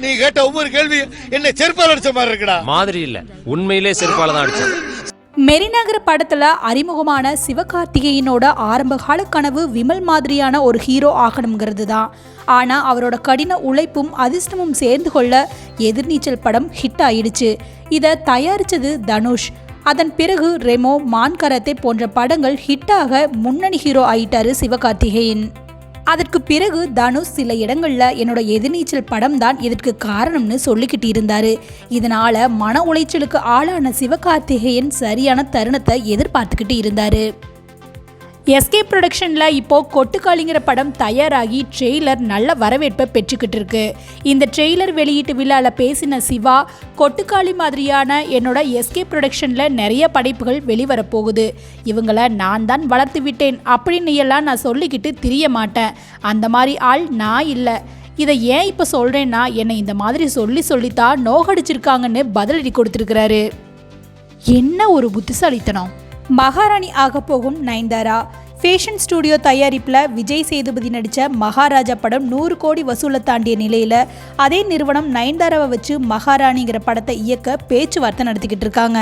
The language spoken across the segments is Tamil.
நீ கேட்ட ஒவ்வொரு கேள்வி என்ன செருப்பால் அடிச்ச மாதிரி இருக்குடா. மாதிரி இல்ல. உண்மையிலே செருப்பால தான் அடிச்சேன். மெரிநகர படத்துல அறிமுகமான சிவகார்த்திகேயனோட ஆரம்பகால கனவு விமல் மாதிரியான ஒரு ஹீரோ ஆகணுங்கிறது தான் ஆனா அவரோட கடின உழைப்பும் அதிர்ஷ்டமும் சேர்ந்து கொள்ள எதிர்நீச்சல் படம் ஹிட் ஆயிடுச்சு. இதை தயாரிச்சது தனுஷ். அதன் பிறகு ரெமோ மான்கரத்தை போன்ற படங்கள் ஹிட்டாக முன்னணி ஹீரோ ஆயிட்டாரு சிவகார்த்திகேயன். அதற்கு பிறகு தனுஷ் சில இடங்களில் என்னோட எதிர்நீச்சல் படம் தான் இதற்கு காரணம்னு சொல்லிக்கிட்டு இருந்தாரு இதனால மன உளைச்சலுக்கு ஆளான சிவகார்த்திகேயன் சரியான தருணத்தை எதிர்பார்த்துக்கிட்டு இருந்தாரு. எஸ்கே ப்ரொடக்ஷனில் இப்போ கொட்டுக்காளிங்கிற படம் தயாராகி ட்ரெய்லர் நல்ல வரவேற்பை பெற்றுக்கிட்டு இருக்கு. இந்த ட்ரெய்லர் வெளியீட்டு விழாவில் பேசின சிவா கொட்டுக்காளி மாதிரியான என்னோட எஸ்கே ப்ரொடக்ஷனில் நிறைய படைப்புகள் வெளிவரப்போகுது. இவங்கள நான் தான் வளர்த்து விட்டேன் அப்படின்னு எல்லாம் நான் சொல்லிக்கிட்டு திரிய மாட்டேன். அந்த மாதிரி ஆள் நான் இல்லை. இதை ஏன் இப்போ சொல்கிறேன்னா என்னை இந்த மாதிரி சொல்லி சொல்லித்தான் நோகடிச்சிருக்காங்கன்னு பதிலடி கொடுத்துருக்கிறாரு. என்ன ஒரு புத்திசாலித்தனம். மகாராணி ஆக போகும் நயன்தாரா ஃபேஷன் ஸ்டுடியோ தயாரிப்பில் விஜய் சேதுபதி நடித்த மகாராஜா படம் நூறு கோடி வசூலை தாண்டிய நிலையில் அதே நிறுவனம் நயன்தாராவை வச்சு மகாராணிங்கிற படத்தை இயக்க பேச்சுவார்த்தை நடத்திக்கிட்டு இருக்காங்க.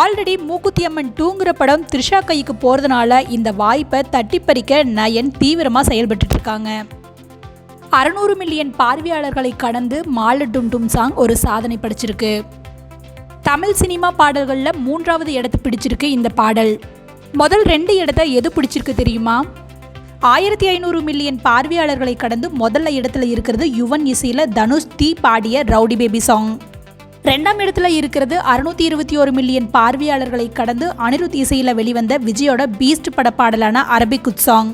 ஆல்ரெடி மூக்குத்தியம்மன் டூங்கிற படம் த்ரிஷா கைக்கு போகிறதுனால இந்த வாய்ப்பை தட்டிப்பறிக்க நயன் தீவிரமாக செயல்பட்டு இருக்காங்க. அறநூறு மில்லியன் பார்வையாளர்களை கடந்து மாலு டும் டும் சாங் ஒரு சாதனை படைச்சிருக்கு. தமிழ் சினிமா பாடல்களில் மூன்றாவது இடத்தை பிடிச்சிருக்கு இந்த பாடல். முதல் ரெண்டு இடத்த எது பிடிச்சிருக்கு தெரியுமா? ஆயிரத்தி ஐநூறு மில்லியன் பார்வையாளர்களை கடந்து முதல்ல இடத்துல இருக்கிறது யுவன் இசையில் தனுஷ் தீ பாடிய ரவுடி பேபி சாங் ரெண்டாம் இடத்துல இருக்கிறது அறுநூத்தி இருபத்தி ஒரு மில்லியன் பார்வையாளர்களை கடந்து அனிருத் இசையில் வெளிவந்த விஜயோட பீஸ்ட் பட பாடலான அரபிக் குத் சாங்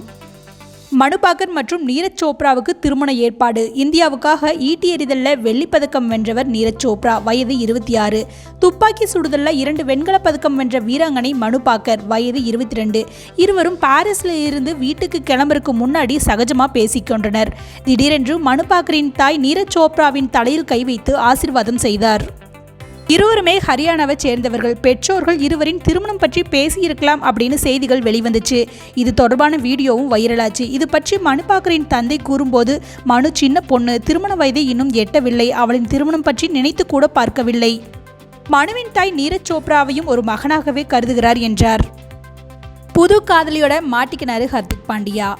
மனுபாகர் மற்றும் நீரஜ் சோப்ராவுக்கு திருமண ஏற்பாடு. இந்தியாவுக்காக ஈட்டி எறிதலில் வெள்ளிப்பதக்கம் வென்றவர் நீரஜ் சோப்ரா. வயது இருபத்தி ஆறு துப்பாக்கி சுடுதலில் இரண்டு வெண்கலப் பதக்கம் வென்ற வீராங்கனை மனுபாக்கர் வயது இருபத்தி ரெண்டு இருவரும் பாரிஸில் இருந்து வீட்டுக்கு கிளம்புறதுக்கு முன்னாடி சகஜமாக பேசிக்கொண்டனர் திடீரென்று மனுபாக்கரின் தாய் நீரஜ் சோப்ராவின் தலையில் கை வைத்து ஆசிர்வாதம் செய்தார். இருவருமே ஹரியானாவை சேர்ந்தவர்கள். பெற்றோர்கள் இருவரின் திருமணம் பற்றி பேசியிருக்கலாம் அப்படின்னு செய்திகள் வெளிவந்துச்சு. இது தொடர்பான வீடியோவும் வைரலாச்சு. இது பற்றி மனுபாக்கரின் தந்தை கூறும்போது மனு சின்ன பொண்ணு திருமண வயதை இன்னும் எட்டவில்லை. அவளின் திருமணம் பற்றி நினைத்து கூட பார்க்கவில்லை. மனுவின் தாய் நீரஜ் சோப்ராவையும் ஒரு மகனாகவே கருதுகிறார் என்றார். புது காதலியோட மாட்டிக்கினாரு ஹர்திக் பாண்டியா.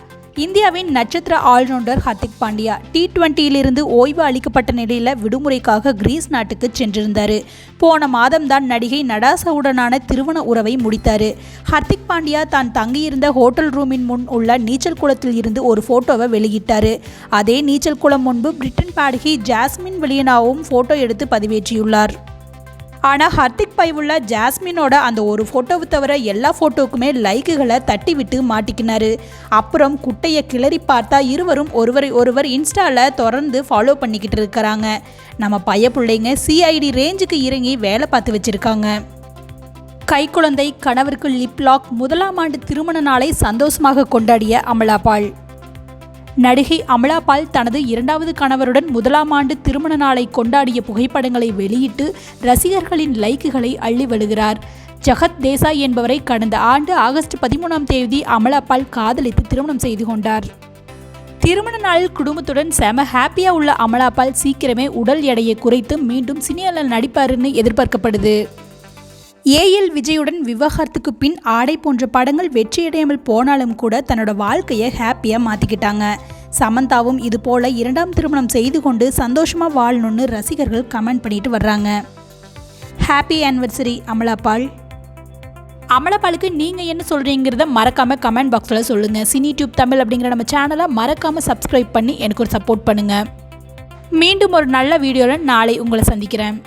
இந்தியாவின் நட்சத்திர all rounder Hardik Pandya T டுவெண்ட்டியிலிருந்து ஓய்வு அளிக்கப்பட்ட நிலையில் விடுமுறைக்காக கிரீஸ் நாட்டுக்கு சென்றிருந்தார். போன மாதம்தான் நடிகை நடாசாவுடனான திருமண உறவை முடித்தார். ஹர்திக் பாண்டியா தான் தங்கியிருந்த ஹோட்டல் ரூமின் முன் உள்ள நீச்சல் குளத்தில் இருந்து ஒரு ஃபோட்டோவை வெளியிட்டார். அதே நீச்சல் குளம் முன்பு பிரிட்டன் பாடகி ஜாஸ்மின் வெளியனாவும் ஃபோட்டோ எடுத்து பதிவேற்றியுள்ளார். ஆனால் ஹர்திக் பைவுள்ள ஜாஸ்மினோட அந்த ஒரு ஃபோட்டோவை தவிர எல்லா ஃபோட்டோவுக்குமே லைக்குகளை தட்டி விட்டு மாட்டிக்கினாரு. அப்புறம் குட்டையை கிளறி பார்த்தா இருவரும் ஒருவரை ஒருவர் இன்ஸ்டாவில் தொடர்ந்து ஃபாலோ பண்ணிக்கிட்டு இருக்கிறாங்க. நம்ம பைய பிள்ளைங்க சிஐடி ரேஞ்சுக்கு இறங்கி வேலை பார்த்து வச்சுருக்காங்க. கைக்குழந்தை கணவருக்கு லிப்லாக் முதலாம் ஆண்டு திருமண நாளை சந்தோஷமாக கொண்டாடிய அமலாபால். நடிகை அமலாபால் தனது இரண்டாவது கணவருடன் முதலாம் ஆண்டு திருமண நாளை கொண்டாடிய புகைப்படங்களை வெளியிட்டு ரசிகர்களின் லைக்குகளை அள்ளி வருகிறார் ஜகத் தேசாய் என்பவரை கடந்த ஆண்டு ஆகஸ்ட் பதிமூணாம் தேதி அமலாபால் காதலித்து திருமணம் செய்து கொண்டார். திருமண நாளில் குடும்பத்துடன் செம ஹாப்பியாக உள்ள அமலாபால் சீக்கிரமே உடல் எடையை குறைத்து மீண்டும் சினியாவில் நடிப்பாருன்னு எதிர்பார்க்கப்படுது. ஏஎல் விஜயுடன் விவாகரத்துக்கு பின் ஆடை போன்ற படங்கள் வெற்றியடையாமல் போனாலும் கூட தன்னோட வாழ்க்கையை ஹாப்பியாக மாற்றிக்கிட்டாங்க சமந்தாவும் இது போல இரண்டாம் திருமணம் செய்து கொண்டு சந்தோஷமாக வாழணும்னு ரசிகர்கள் கமெண்ட் பண்ணிட்டு வர்றாங்க. ஹாப்பி ஆனிவர்சரி அமலாபால் அமலாபாலுக்கு நீங்கள் என்ன சொல்கிறீங்கிறத மறக்காமல் கமெண்ட் பாக்ஸில் சொல்லுங்கள் சினி டியூப் தமிழ் அப்படிங்கிற நம்ம சேனலை மறக்காமல் சப்ஸ்கிரைப் பண்ணி எனக்கு ஒரு சப்போர்ட் பண்ணுங்கள் மீண்டும் ஒரு நல்ல வீடியோவில் நாளை உங்களை சந்திக்கிறேன்.